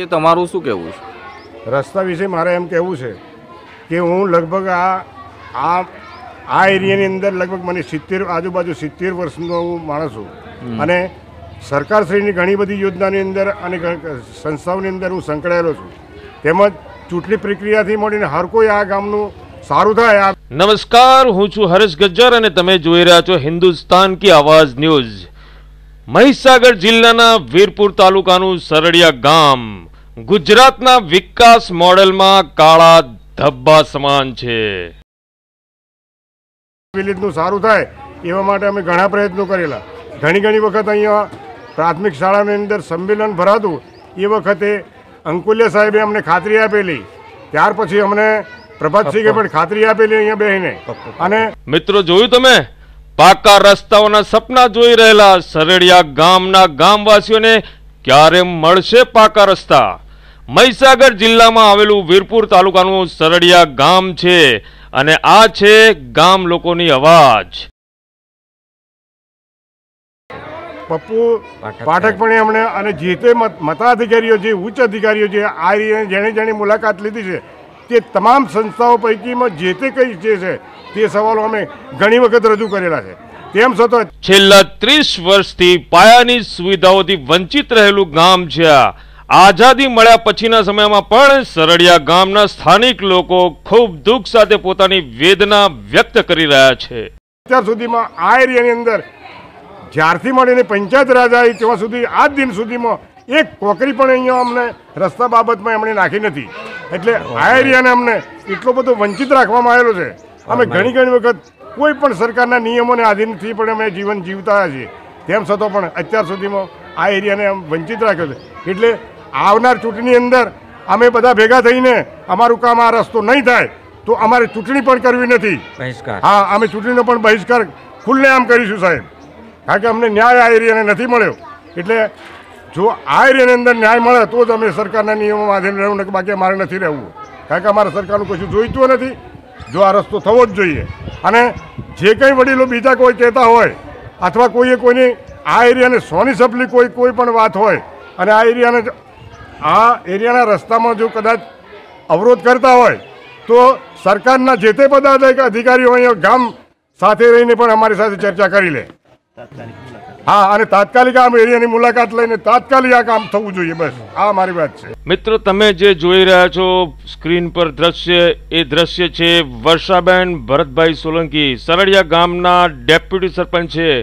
વિશે તમારું શું કહેવું છે? રસ્તા વિશે મારે એમ કહેવું છે કે હું લગભગ આ આ આ એરિયાની અંદર લગભગ મને સિત્તેર આજુબાજુ સિત્તેર વર્ષનો હું માણસ છું. અને સરકારશ્રીની ઘણી બધી યોજનાની અંદર અને સંસ્થાઓની અંદર હું સંકળાયેલો છું. તેમજ ચૂંટણી પ્રક્રિયાથી મળીને હર કોઈ આ ગામનું સારું થાય આ નમસ્કાર હું છું હરેશ ગજ્જર અને તમે જોઈ રહ્યા છો હિન્દુસ્તાન કી આવાજ ન્યૂઝ. મહીસાગર જિલ્લાના વીરપુર તાલુકાનું સરડિયા ગામ ગુજરાતના વિકાસ મોડેલમાં કાળા ધબ્બા સમાન છે. વિલેજનું સારું થાય એવા માટે અમે ઘણા પ્રયત્નો કરેલા. ઘણી ઘણી વખત અહીંયા પ્રાથમિક શાળાની અંદર સંમેલન ભરાતું. એ વખતે અંકુલ્ય સાહેબે અમને ખાતરી આપેલી. ત્યાર પછી અમને પ્રભાતસિંહે પણ ખાતરી આપેલી અહીંયા બેહીને. અને મિત્રો જોયું તમે? પાકા રસ્તાઓના સપના જોઈ રહેલા સરેડિયા ગામના ગામવાસીઓને ક્યારે મળશે પાકા રસ્તા? મહીસાગર જિલ્લામાં આવેલું વીરપુર તાલુકાનું સરડિયા ગામ છે અને આ છે ગામ લોકોની અવાજ. પપ્પુ પાઠક પણ એમણે અને જે તે મત- મતાધિકારીઓ જે ઉચ્ચ અધિકારીઓ જે આ જેણે જેણે મુલાકાત લીધી છે તે તમામ સંસ્થાઓ પૈકીમાં જે તે કંઈ જે છે તે સવાલો અમે ઘણી વખત રજૂ કરેલા છે. તેમ છતાં છેલ્લા ત્રીસ વર્ષથી પાયાની સુવિધાઓથી વંચિત રહેલું ગામ છે આ. આઝાદી મળ્યા પછીના સમયમાં પણ સરડિયા ગામના સ્થાનિક લોકો ખૂબ દુઃખ સાથે પોતાની વેદના વ્યક્ત કરી રહ્યા છે. અત્યાર સુધીમાં આ એરિયાની અંદર જ્યારથી મળીને પંચાયત રાજ આવી ત્યાં સુધી આજ દિન સુધીમાં એક કોકરી પણ અહીંયા અમને રસ્તા બાબતમાં એમણે નાખી નથી. એટલે આ એરિયાને અમને એટલો બધો વંચિત રાખવામાં આવેલો છે. અમે ઘણી ઘણી વખત કોઈ પણ સરકારના નિયમોને આધીનથી પણ અમે જીવન જીવતા છીએ. તેમ છતાં પણ અત્યાર સુધીમાં આ એરિયાને આમ વંચિત રાખ્યો છે. એટલે આવનાર ચૂંટણી અંદર અમે બધા ભેગા થઈને અમારું કામ આ રસ્તો નહીં થાય તો અમારે ચૂંટણી પણ કરવી નથી. હા અમે ચૂંટણીનો પણ બહિષ્કાર ખુલ્લેઆમ કરીશું સાહેબ. કારણ કે અમને ન્યાય આ એરિયાને નથી મળ્યો. એટલે જો આ એરિયાની અંદર ન્યાય મળે, તો જ અમે સરકારના નિયમોમાં આધીન રહેવું ને બાકી અમારે નથી રહેવું. કારણ કે અમારે સરકારનું કશું જોઈતું નથી. જો આ રસ્તો થવો જ જોઈએ. અને જે કંઈ વડીલો બીજા કોઈ કહેતા હોય, અથવા કોઈએ કોઈની, આ એરિયાને સોની સપલી કોઈ કોઈ પણ વાત હોય, અને આ એરિયાને આ એરિયાના રસ્તામાં જો કદાચ અવરોધ કરતા હોય, તો સરકારના જે તે બધા અધિકારીઓ અહીંયા ગામ સાથે રહીને પણ અમારી સાથે ચર્ચા કરી લે. હા, અને તાત્કાલિક આ એરિયાની મુલાકાત લઈને તાત્કાલિક આ કામ થવું જોઈએ, બસ. આ મારી વાત છે. મિત્રો, તમે જે જોઈ રહ્યા છો, સ્ક્રીન પર દ્રશ્ય, એ દ્રશ્ય છે વર્ષાબેન ભરતભાઈ સોલંકી. સરળિયા ગામના ડેપ્યુટી સરપંચ છે.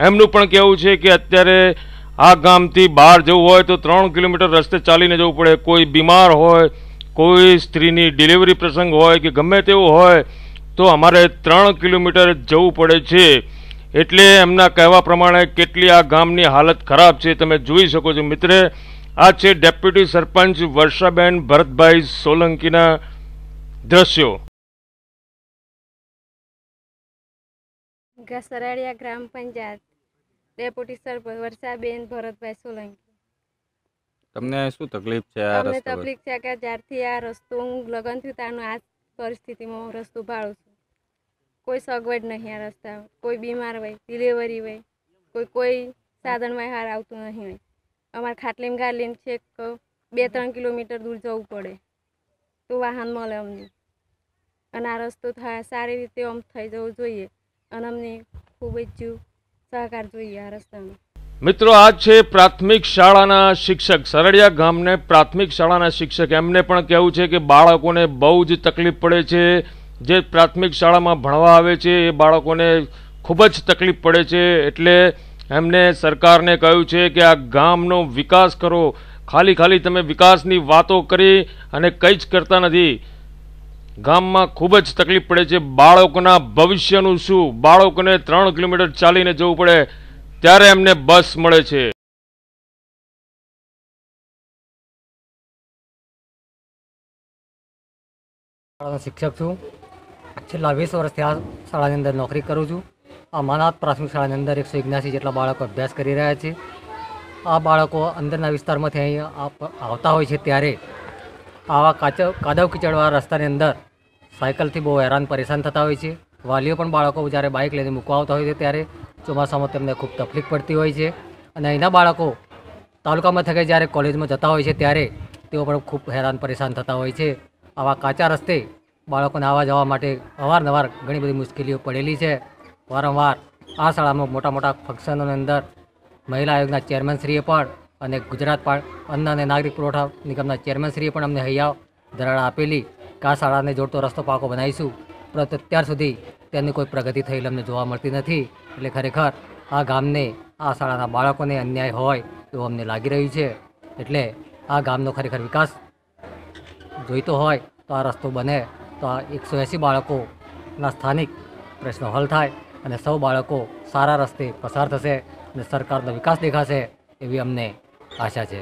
એમનું પણ કહેવું છે કે અત્યારે આ ગામથી બહાર જવું હોય તો ત્રણ કિલોમીટર રસ્તે ચાલીને જવું પડે. કોઈ બીમાર હોય, કોઈ સ્ત્રીની ડિલિવરી પ્રસંગ હોય કે ગમે તેવું હોય, તો અમારે ત્રણ કિલોમીટર જવું પડે છે. એટલે એમના કહેવા પ્રમાણે કેટલી આ ગામની હાલત ખરાબ છે તમે જોઈ શકો છો મિત્રે. આ છે ડેપ્યુટી સરપંચ વર્ષાબેન ભરતભાઈ સોલંકીના દ્રશ્યો. ગસરાડિયા ગ્રામ પંચાયત ડેપ્યુટી સરપંચ વર્ષાબેન ભરતભાઈ સોલંકી. તમને શું તકલીફ છે આ રસ્તો તકલીફ છે કે જ્યારથી આ રસ્તો હું લગન થયું ત્યારનું આ પરિસ્થિતિમાં હું રસ્તો ભાળું છું. કોઈ સગવડ નહીં આ રસ્તા, કોઈ બીમાર હોય ડિલિવરી હોય, કોઈ કોઈ સાધનમાં હાર આવતું નહીં હોય. અમારે ખાટલીમ ગાલીને છેક બે, ત્રણ કિલોમીટર દૂર જવું પડે. તો વાહન મળે અમને. અને આ રસ્તો થાય સારી રીતે આમ થઈ જવું જોઈએ. અને અમને ખૂબ જ સહકાર જોઈએ આ રસ્તામાં. મિત્રો, આ છે પ્રાથમિક શાળાના શિક્ષક. સરળિયા ગામને પ્રાથમિક શાળાના શિક્ષક. એમને પણ કહેવું છે કે બાળકોને બહુ જ તકલીફ પડે છે. જે પ્રાથમિક શાળામાં ભણવા આવે છે, એ બાળકોને ખૂબ જ તકલીફ પડે છે. એટલે એમને સરકારને કહ્યું છે કે આ ગામનો વિકાસ કરો. ખાલી ખાલી તમે વિકાસની વાતો કરી અને કંઈ જ કરતા નથી. ગામમાં ખૂબ જ તકલીફ પડે છે. બાળકોના ભવિષ્યનું શું? બાળકોને ત્રણ કિલોમીટર ચાલીને જવું પડે. ત્યારે એમને બસ મળે છે. શિક્ષક છું. છેલ્લા વીસ વર્ષથી આ શાળાની અંદર નોકરી કરું છું. આ માનાથ પ્રાથમિક શાળાની અંદર એકસો એગ્યાસી જેટલા બાળકો અભ્યાસ કરી રહ્યા છે. આ બાળકો અંદરના વિસ્તારમાંથી અહીં આવતા હોય છે ત્યારે આવા કાચવ કાદવ કીચડવાળા રસ્તાની અંદર સાયકલથી બહુ હેરાન પરેશાન થતા હોય છે. વાલીઓ પણ બાળકો જ્યારે બાઇક લઈને મૂકવા આવતા હોય છે ત્યારે ચોમાસામાં તેમને ખૂબ તકલીફ પડતી હોય છે. અને અહીંના બાળકો તાલુકામાં થકે જ્યારે કોલેજમાં જતા હોય છે ત્યારે તેઓ પણ ખૂબ હેરાન પરેશાન થતા હોય છે. આવા કાચા રસ્તે બાળકોને આવવા જવા માટે અવારનવાર ઘણી બધી મુશ્કેલીઓ પડેલી છે. વારંવાર આ શાળામાં મોટા મોટા ફંક્શનોની અંદર મહિલા આયોગના ચેરમેનશ્રીએ પણ અને ગુજરાત પણ અન્ન અને નાગરિક પુરવઠા નિગમના ચેરમેનશ્રીએ પણ અમને હૈયા ધરાડા આપેલી કે આ શાળાને જોડતો રસ્તો પાકો બનાવીશું. પરંતુ અત્યાર સુધી તેની કોઈ પ્રગતિ થયેલ અમને જોવા મળતી નથી. એટલે ખરેખર આ ગામને, આ શાળાના બાળકોને અન્યાય હોય એવું અમને લાગી રહ્યું છે. એટલે આ ગામનો ખરેખર વિકાસ જોઈતો હોય તો આ રસ્તો બને. તો આ એકસો એંસી બાળકોના સ્થાનિક પ્રશ્નો હલ થાય અને સૌ બાળકો સારા રસ્તે પસાર થશે અને સરકારનો વિકાસ દેખાશે એવી અમને આશા છે.